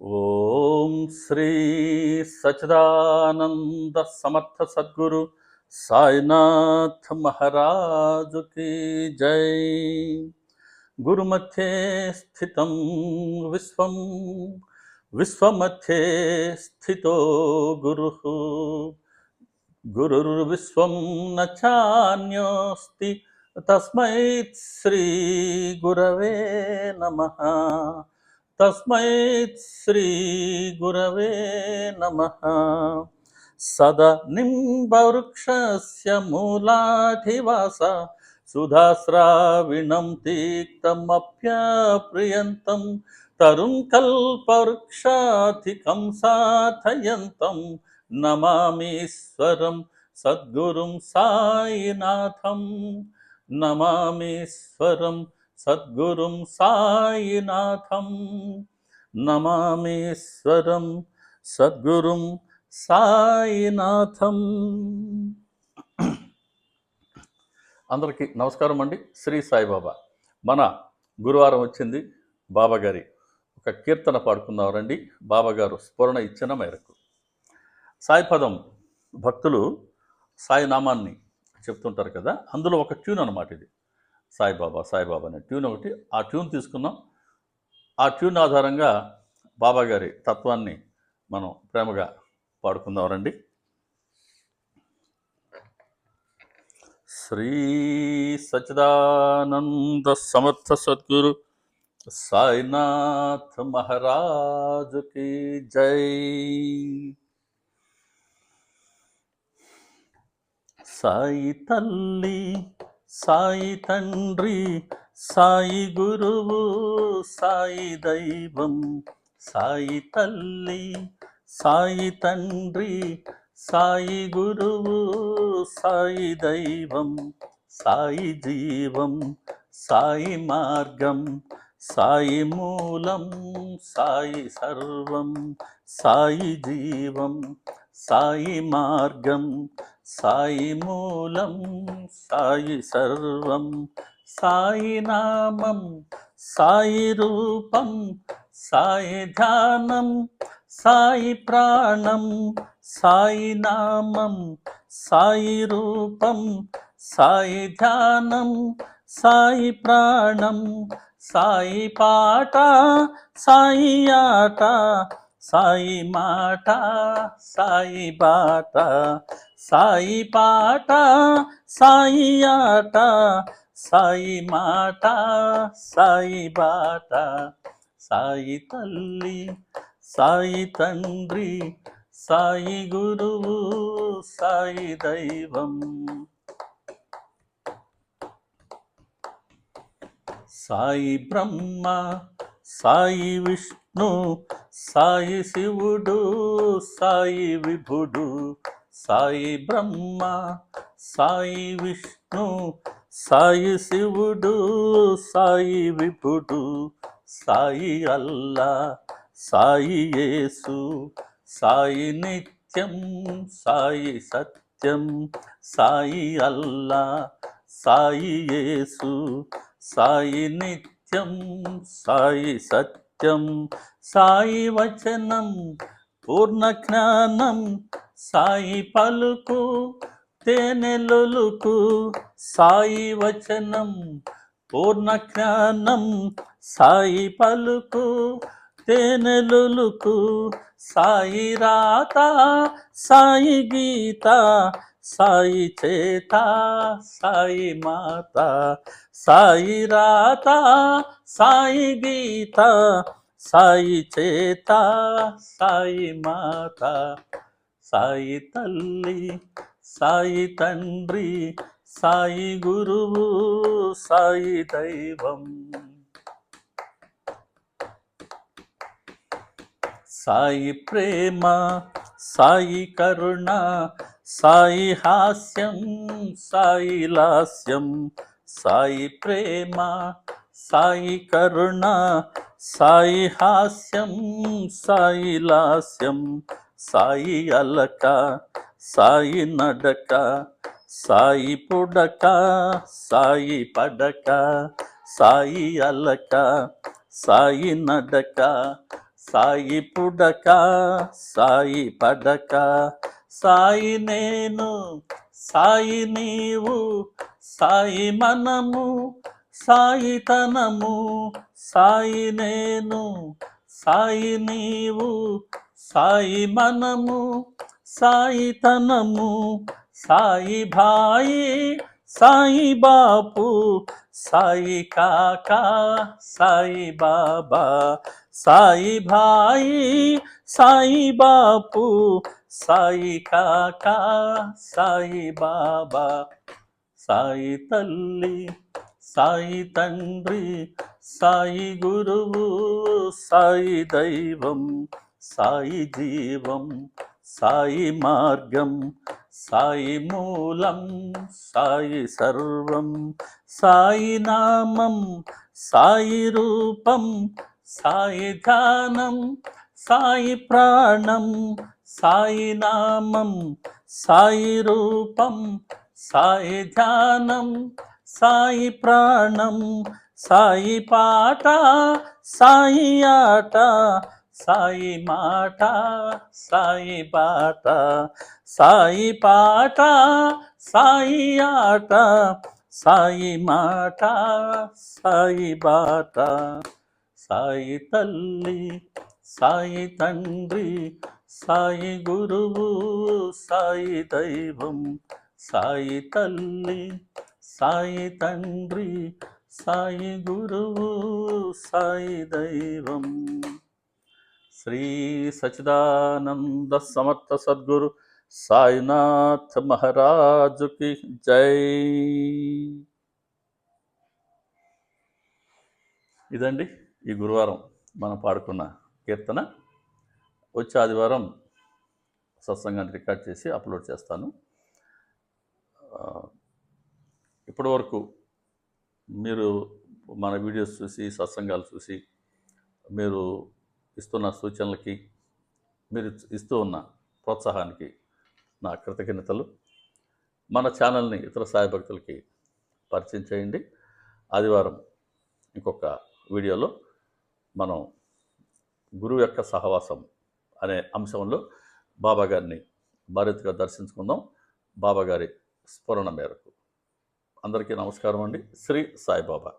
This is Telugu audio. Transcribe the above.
ఓం శ్రీ సచిదానంద సమర్థ సద్గురు సాయినాథ్ మహారాజు की జై గురుమధ్యే స్థితం విశ్వం విశ్వమధ్యే స్థితో గురు గురుర్విశ్వం న చాన్యోస్తి తస్మై శ్రీ గురవే నమ. తస్మై శ్రీ గురవే నమ. సద నింబవృక్షస్య మూలాధివాస సుధాస్రావిణం తీక్తమప్యప్రియంతం తరుం కల్పవృక్షాధికం సాధయంతం నమామీశ్వరం సద్గురుం సాయినాథం. నమామీశ్వరం సద్గురుం సాయినాథం. నమామీశ్వరం సద్గురుం సాయినాథం. అందరికీ నమస్కారం అండి. శ్రీ సాయిబాబా. మన గురువారం వచ్చింది బాబాగారి. ఒక కీర్తన పాడుకుందాం రండి. బాబా స్ఫురణ ఇచ్చిన మేరకు. సాయి పదం భక్తులు సాయి నామాన్ని చెప్తుంటారు కదా అందులో ఒక ట్యూన్ అన్నమాట ఇది. సాయిబాబా సాయిబాబా అనే ట్యూన్ ఒకటి. ఆ ట్యూన్ తీసుకున్నాం ఆ ట్యూన్ ఆధారంగా బాబా గారి తత్వాన్ని మనం ప్రేమగా పాడుకుందాం రండి. శ్రీ సచిదానంద సమర్థ సద్గురు సాయినాథ్ మహారాజుకి జై. సాయి తల్లి సాయి తండ్రి సాయి గురువు సాయి దైవం సాయి తల్లి సాయి తండ్రి సాయి గురువు సాయి దైవం సాయి జీవం సాయి మార్గం సాయి మూలం సాయి సర్వం సాయి జీవం సాయి మార్గం సాయి మూలం సాయి సర్వం సాయి నామం సాయి రూపం సాయి ధ్యానం సాయి ప్రాణం సాయి నామం సాయి రూపం సాయి ధ్యానం సాయి ప్రాణం సాయి పాట సాయి ఆట సాయి మాట సాయి బాట సాయి పాట సాయి ఆట సాయి మాట సాయి బాట సాయి తల్లి సాయి తండ్రి సాయి గురువు సాయి దైవం. సాయి బ్రహ్మ సాయి విష్ణు సాయి శివుడు సాయి విభుడు సాయి బ్రహ్మ సాయి విష్ణు సాయి శివుడు సాయి విభుడు సాయి అల్లా సాయి యేసు సాయి నిత్యం సాయి సత్యం సాయి అల్లా సాయి యేసు సాయి నిత్యం. సత్యం సాయి సత్యం సాయి వచనం పూర్ణ జ్ఞానం సాయి పలుకు తేనెలొలుకు సాయి వచనం పూర్ణ జ్ఞానం సాయి పలుకు తేనెలొలుకు సాయి రాత సాయి గీత సాయి చేత సాయి మాత సాయి రాత సాయి గీత సాయి చేత సాయి మాత సాయి తల్లి సాయి తండ్రి సాయి గురువు సాయి దైవం. సాయి ప్రేమ సాయి కరుణ సాయి హాస్యం సాయి లాస్యం సాయి ప్రేమ సాయి కరుణ సాయి హాస్యం సాయి లాస్యం సాయి అలక సాయి నడక సాయి పుడక సాయి పడక సాయి అలక సాయి నడక సాయి పుడక సాయి పడక సాయి నేను సాయి నీవు సాయి మనము సాయి తనము సాయి నేను సాయి నీవు సాయి మనము సాయి తనము సాయి భాయి సాయి బాపు సాయి కాకా సాయి బాబా సాయి భాయి సాయి బాపు సాయి కాకా సాయి బాబా సాయి తల్లి సాయి తండ్రి సాయి గురువు సాయి దైవం సాయి జీవం సాయి మార్గం సాయి మూలం సాయి సర్వం సాయి నామం సాయి రూపం సాయి ధ్యానం సాయి ప్రాణం సాయి నామం సాయి రూపం సాయి ధ్యానం సాయి ప్రాణం సాయి పాట సాయి ఆట సాయి మాట సాయి బాట సాయి పాట సాయి ఆట సాయి మాట సాయి బాట. సాయి తల్లి సాయి తండ్రి సాయి గురువు సాయి దైవం సాయి తల్లి సాయి తండ్రి సాయి గురువు సాయి దైవం. శ్రీ సచిదానంద సమర్థ సద్గురు సాయినాథ్ మహారాజుకి జై. ఇదండి. ఈ గురువారం మనం పాడుకున్న కీర్తన వచ్చే ఆదివారం సత్సంగాన్ని రికార్డ్ చేసి అప్లోడ్ చేస్తాను. ఇప్పటి వరకు మీరు మన వీడియోస్ చూసి సత్సంగాలు చూసి మీరు ఇస్తున్న సూచనలకి మీరు ఇస్తూ ఉన్న ప్రోత్సాహానికి నా కృతజ్ఞతలు. మన ఛానల్ని ఇతర సాయి భక్తులకి పరిచయం చేయండి. ఆదివారం ఇంకొక వీడియోలో మనం గురువు యొక్క సహవాసం అనే అంశంలో బాబా గారిని భారత్గా దర్శించుకుందాం. బాబా గారి స్ఫురణ మేరకు. అందరికీ నమస్కారం అండి. శ్రీ సాయిబాబా.